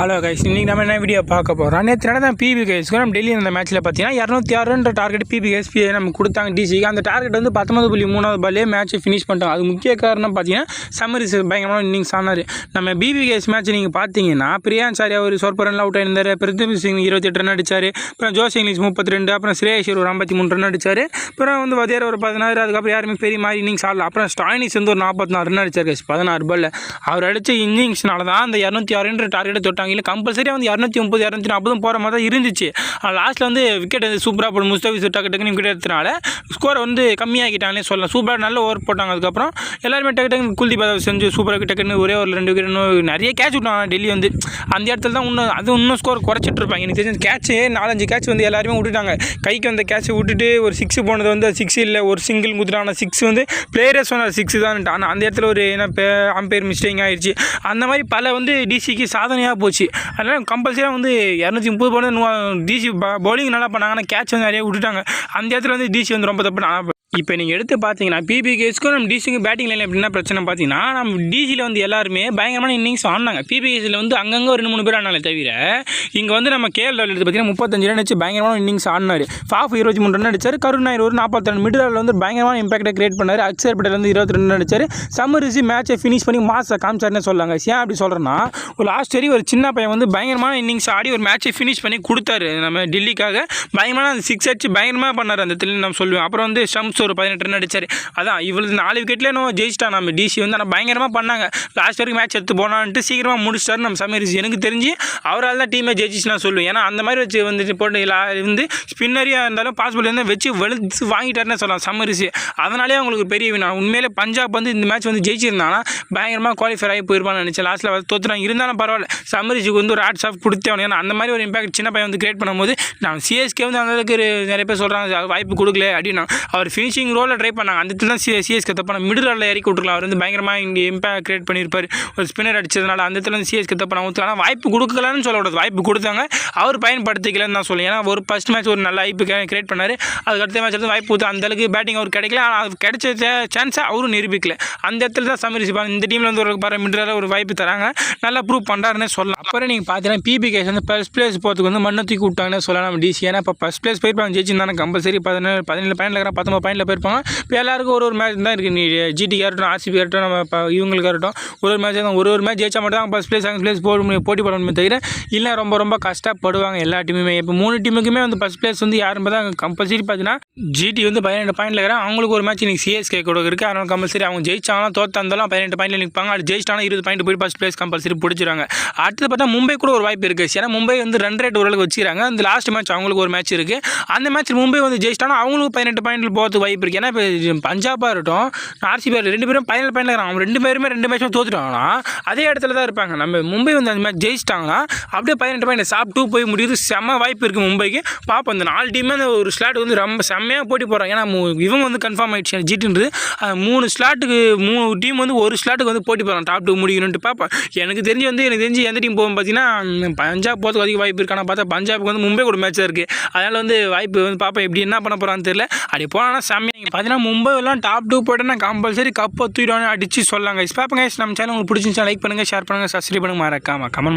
Hello guys இன்றைக்கி நம்ம என்ன வீடியோ பார்க்க போகிறோம் நேற்று நடந்த பிபி கேஸ்க்கு நம்ம டெல்லி அந்த மேட்ச்சில் பார்த்தீங்கன்னா இரநூத்தி ஆறுன்ற டார்கெட் பிபி கைஸ் நம்ம கொடுத்தாங்க டிசிக்கு அந்த டார்கெட் வந்து பத்தொம்பது புள்ளி மூணாவது பாலே மேட்ச்சை ஃபினிஷ் பண்ணிட்டோம் அது முக்கிய காரணம் பார்த்தீங்கன்னா சம்மரிஸ் பயங்கரமான இன்னிங்ஸ் ஆனார். நம்ம பிபி கேஸ் மேட்ச் நீங்கள் பார்த்தீங்கன்னா பிரியான் சாரி அவர் சொற்ப ரன் அவுட் ஆயிருந்தார். பிரித்வி சிங் இருபத்தெட்டு ரன் அடிச்சார். அப்புறம் ஜோஸ் இங்கிலீஷ் முப்பத்தி ரெண்டு அப்புறம் ஸ்ரேஷர் ஒரு ஐம்பத்தி மூணு ரன் அடிச்சார். அப்புறம் வந்து வதேர் ஒரு பதினாறு அதுக்கப்புறம் யாருமே பெரிய மாதிரி இன்னிங்ஸ் ஆடல. அப்புறம் ஸ்டாயினிஸ் வந்து ஒரு நாற்பத்தி நாலு ரன் அடிச்சார் கைஸ் பதினாறு பாலில் அவர் அடித்த இன்னிங்ஸ்னால தான் அந்த இரநூத்தி ஆறுன்ற டார்கெட்டை தொட்டாங்க. இல்லை கம்பல்சரியாக வந்து இரநூத்தி முப்பது இரநூத்தி நாற்பதும் போகிற மாதிரி தான் இருந்துச்சு. லாஸ்ட்டில் வந்து விக்கெட் வந்து சூப்பராக போடும் முஸ்தபிஸ் டக்கு டக்குன்னு விக்கெட் எடுத்தனால ஸ்கோரை வந்து கம்மியாகிட்டாங்களே சொல்லலாம். சூப்பராக நல்ல ஓவர் போட்டாங்க. அதுக்கப்புறம் எல்லாருமே டக்கு டக்கு குல்தீப் யாதவ் செஞ்சு சூப்பராக டக்குன்னு ஒரே ஒரு ரெண்டு விக்கெட் இன்னும் நிறைய கேட்ச் விட்டாங்க. டெல்லி வந்து அந்த இடத்துல தான் இன்னும் அது இன்னும் ஸ்கோர் குறைச்சிட்டு இருப்பாங்க. எனக்கு தெரிஞ்ச கேட்ச்சு நாலஞ்சு கேட்ச் வந்து எல்லாருமே விட்டுட்டாங்க. கைக்கு வந்த கேட்ச் விட்டுட்டு ஒரு சிக்ஸ் போனது வந்து சிக்ஸ் இல்லை ஒரு சிங்கிள் குதிரான சிக்ஸ் வந்து பிளேயரே சொன்னார் சிக்ஸ் தான் ஆனால் அந்த இடத்துல ஒரு என்ன அம்பையர் மிஸ்டேக் ஆயிடுச்சு. அந்த மாதிரி பல வந்து டிசிக்கு சாதனையாக போச்சு. அதனால் கம்பல்சரியாக வந்து இரநூத்தி முப்பது போனது டிசி பவுலிங் நல்லா பண்ணாங்க. ஆனால் கேட்ச் வந்து நிறைய விட்டுட்டாங்க. அந்த இடத்துல வந்து டிசி வந்து ரொம்ப தப்பு. நான் இப்போ நீங்கள் எடுத்து பார்த்தீங்கன்னா பிபிகேஸ்க்கும் நம்ம டிசிக்கும் பேட்டிங் லைனில் எப்படின்னா பிரச்சனை பார்த்தீங்கன்னா நம்ம டிசியில் வந்து எல்லாருமே பயங்கரமான இன்னிங்ஸ் ஆடினாங்க. பிபிகேஸில் வந்து அங்கங்கே ஒரு ரெண்டு மூணு பேர் ஆனாலே தவிர இங்கே வந்து நம்ம கேஎல் ராகுல் எடுத்து பார்த்தீங்கன்னா முப்பத்தஞ்சு ரன் பயங்கரமான இன்னிங்ஸ் ஆடினார். ஃபாஃப் இருபத்தி மூணு ரன் அடிச்சார். கருண் நாயர் ஒரு நாற்பத்தி ரெண்டு மிடில் வந்து பயங்கரமான இம்பாக்டை கிரியேட் பண்ணார். அக்ஷர் பட்டேல் வந்து இருபத்தி ரெண்டு ரன் அடிச்சார். சம்மர் ரிசி மேட்சை ஃபினிஷ் பண்ணி மாசை காமிச்சார்னு சொல்லாங்க. ஏன் அப்படி சொல்கிறேன்னா ஒரு லாஸ்ட் வரி ஒரு சின்ன பையன் வந்து பயங்கரமான இன்னிங்ஸ் ஆடி ஒரு மேட்சை ஃபினிஷ் பண்ணி கொடுத்தாரு. நம்ம டெல்லிக்காக பயங்கரமான அந்த சிக்ஸ் அடிச்சு பயங்கரமாக பண்ணார் அந்த இடத்துல நம்ம சொல்லுவேன் அப்புறம் வந்து ஷம்ஸ் ஒரு பதினெட்டு ரன் அடிச்சார். அதான் இவ்வளவு நாலு விக்கெட்லேயே நம்ம ஜெயிச்சிட்டா நம்ம டிசி வந்து ஆனால் பயங்கரமாக பண்ணாங்க. லாஸ்ட் வரைக்கும் மேட்ச் எடுத்து போனான்ட்டு சீக்கிரமாக முடிச்சிட்டாரு நம்ம சமீர் எனக்கு தெரிஞ்சு அவரால் தான் டீமே ஜெயிச்சிச்சு நான் சொல்லுவேன். ஏன்னா அந்த மாதிரி வச்சு வந்துட்டு போட்டு லா- வந்து ஸ்பின்னரியாக இருந்தாலும் பாசிபிள் இருந்தால் வச்சு வெளுத்து வாங்கிட்டாருன்னு சொல்லலாம் சம்மரிசி அதனாலே அவங்களுக்கு பெரிய வினா உண்மையிலே பஞ்சாப் வந்து இந்த மேட்ச் வந்து ஜெயிச்சிருந்தாங்கன்னா பயங்கரமாக குவாலிஃபை ஆகி போயிருப்பான்னு நினச்சேன். லாஸ்ட்டில் தோத்துறாங்க இருந்தாலும் பரவாயில்ல. சம்மரிசிக்கு வந்து ஒரு ஆட்ஸ் ஆஃப் கொடுத்தே ஆகணும். ஏன்னா அந்த மாதிரி ஒரு இம்பாக்ட் சின்ன பையன் வந்து கிரியேட் பண்ணும்போது நான் சிஎஸ்கே வந்து அந்த அளவுக்கு நிறைய பேர் சொல்கிறாங்க வாய்ப்பு கொடுக்கல அப்படின்னா அவர் ஃபினிஷிங் ரோலில் ட்ரை பண்ணாங்க. அந்த இடத்துல தான் சி சிஎஸ்கே தப்பான மிடில் ரோலில் இறக்கி விட்டுருக்கலாம் அவர் வந்து பயங்கரமாக இங்கே இம்பாக்ட் கிரியேட் பண்ணியிருப்பார். ஒரு ஸ்பின்னர் அடிச்சதுனால அந்த இடத்துல சிஎஸ்கே தப்பான ஊற்று ஆனால் வாய்ப்பு கொடுக்கலன்னு சொல்லக்கூடாது வாய்ப்பு கொடுத்தாங்க. அவர் பயன்படுத்திக்கலன்னு தான் சொல்லுவேன் ஏன்னா ஒரு ஃபஸ்ட் மேட்ச் ஒரு நல்ல வாய்ப்பு கிரியேட் பண்ணார். அதுக்கு அடுத்த மேட்ச் வந்து வாய்ப்பு கொடுத்து அந்த அளவுக்கு பேட்டிங் அவர் கிடைக்கல. ஆனால் அது கிடைச்ச சான்ஸை அவரும் நிரூபிக்கல. அந்த இடத்துல தான் சமரிசி இந்த டீமில் வந்து ஒரு பாரு மிடில் ஒரு வாய்ப்பு தராங்க. நல்லா ப்ரூவ் பண்ணுறாருன்னு சொல்லலாம். அப்புறம் நீங்கள் பார்த்தீங்கன்னா பிபி கேஸ் வந்து ஃபஸ்ட் பிளேஸ் போகிறதுக்கு வந்து மண்ணை தூக்கி விட்டாங்கன்னு சொல்லலாம். நம்ம டிசி ஏன்னா இப்போ ஃபஸ்ட் பிளேஸ் போயிருப்பாங்க. ஜெயிச்சிருந்தாங்க கம்பல்சரி பதினேழு பதினேழு பாயிண்டில் இருக்கிற பத்தொம்பது பாயிண்டில் போயிருப்பாங்க இப்போ எல்லாருக்கும் ஒரு ஒரு மேட்ச் தான் இருக்குது நீ ஜிடிக்கு இருக்கட்டும் ஆர்சிபி இருக்கட்டும் நம்ம இப்போ இவங்களுக்கு இருக்கட்டும் ஒரு ஒரு மேட்ச் தான் ஒரு ஒரு மேட்ச் ஜெயிச்சா மட்டும் தான் ஃபஸ்ட் பிளேஸ் செகண்ட் பிளேஸ் போட முடியும் போட்டி போட முடியும் தவிர இல்லை ரொம்ப ரொம்ப கஷ்டப்படுவாங்க எல்லா டீமுமே இப்போ மூணு டீமுக்குமே வந்து ஃபஸ்ட் பிளேஸ் வந்து யாரும் தான் கம்பல்சரி பார்த்தீங்கன்னா ஜிடி வந்து பதினெட்டு பாயிண்டில் இருக்கிறாங்க. அவங்களுக்கு ஒரு மேட்ச் இன்னைக்கு சிஎஸ்கே கூட இருக்குது அதனால் கம்பல்சரி அவங்க ஜெயிச்சாங்கன்னா தோத்தா இருந்தாலும் பதினெட்டு பாயிண்டில் நிற்பாங்க அது ஜெயிச்சிட்டாலும் இருபது பாயிண்ட் போய் ஃபஸ்ட் பிளேஸ் கம்பல்சரி பிடிச்சிருவாங்க. அடுத்து பார்த்தா மும்பை கூட ஒரு வாய்ப்பு இருக்குது ஏன்னா மும்பை வந்து ரன் ரேட் ஓரளவுக்கு வச்சுக்கிறாங்க. அந்த லாஸ்ட் மேட்ச் அவங்களுக்கு ஒரு மேட்ச் இருக்குது அந்த மேட்ச் மும்பை வந்து ஜெயிச்சிட்டாலும் அவங்களுக்கு பதினெட்டு பாயிண்ட் போகிறதுக்கு வாய்ப்பு இருக்குது ஏன்னா இப்போ பஞ்சாபாக இருக்கட்டும் ஆர்சிபி ரெண்டு பேரும் பதினேழு பாயிண்டில் இருக்கிறாங்க அவங்க ரெண்டு பேருமே ரெண்டு மேட்சும் தோத்துட்டாங்கன்னா அதே இடத்துல தான் இருப்பாங்க. நம்ம மும்பை வந்து அந்த மேட்ச் ஜெயிச்சிட்டாங்கன்னா அப்படியே பதினெட்டு பாயிண்ட் சாப்பிட்டு போய் முடியுது. செம்ம வாய்ப்பு இருக்குது மும்பைக்கு. பார்ப்போம் இந்த நாலு டீமே அந்த ஒரு ஸ்லாட் வந்து ரொம்ப செம்மையாக போட்டி போகிறாங்க ஏன்னா இவங்க வந்து கன்ஃபார்ம் ஆகிடுச்சு ஜிட்டுன்றது மூணு ஸ்லாட்டுக்கு மூணு டீம் வந்து ஒரு ஸ்லாட்டுக்கு வந்து போட்டி போகிறாங்க டாப் டூ முடிக்கணும்ட்டு பார்ப்போம் எனக்கு தெரிஞ்சு வந்து எனக்கு தெரிஞ்சு எந்த டீம் போகும் பார்த்தீங்கன்னா பஞ்சாப் போகிறதுக்கு அதிக வாய்ப்பு இருக்கு ஆனால் பார்த்தா பஞ்சாபுக்கு வந்து மும்பை கூட மேட்ச் இருக்குது அதனால் வந்து வாய்ப்பு வந்து பார்ப்போம் எப்படி என்ன பண்ண போகிறான்னு தெரியல. அப்படி போனால் செம்மையாக பார்த்தீங்கன்னா மும்பைலாம் டாப் டூ போய்ட்டுனா கம்பல்சரி கப்பை தூக்கிடுவாங்க அடிச்சு சொல்லாங்க இப்போ பார்ப்போங்க நம்ம சேனல் உங்களுக்கு பிடிச்சிருந்துச்சா லைக் பண்ணுங்கள் ஷேர் பண்ணுங்கள் சப்ஸ்கிரைப் பண்ணுங்கள் மறக்காமல் கமெண்ட்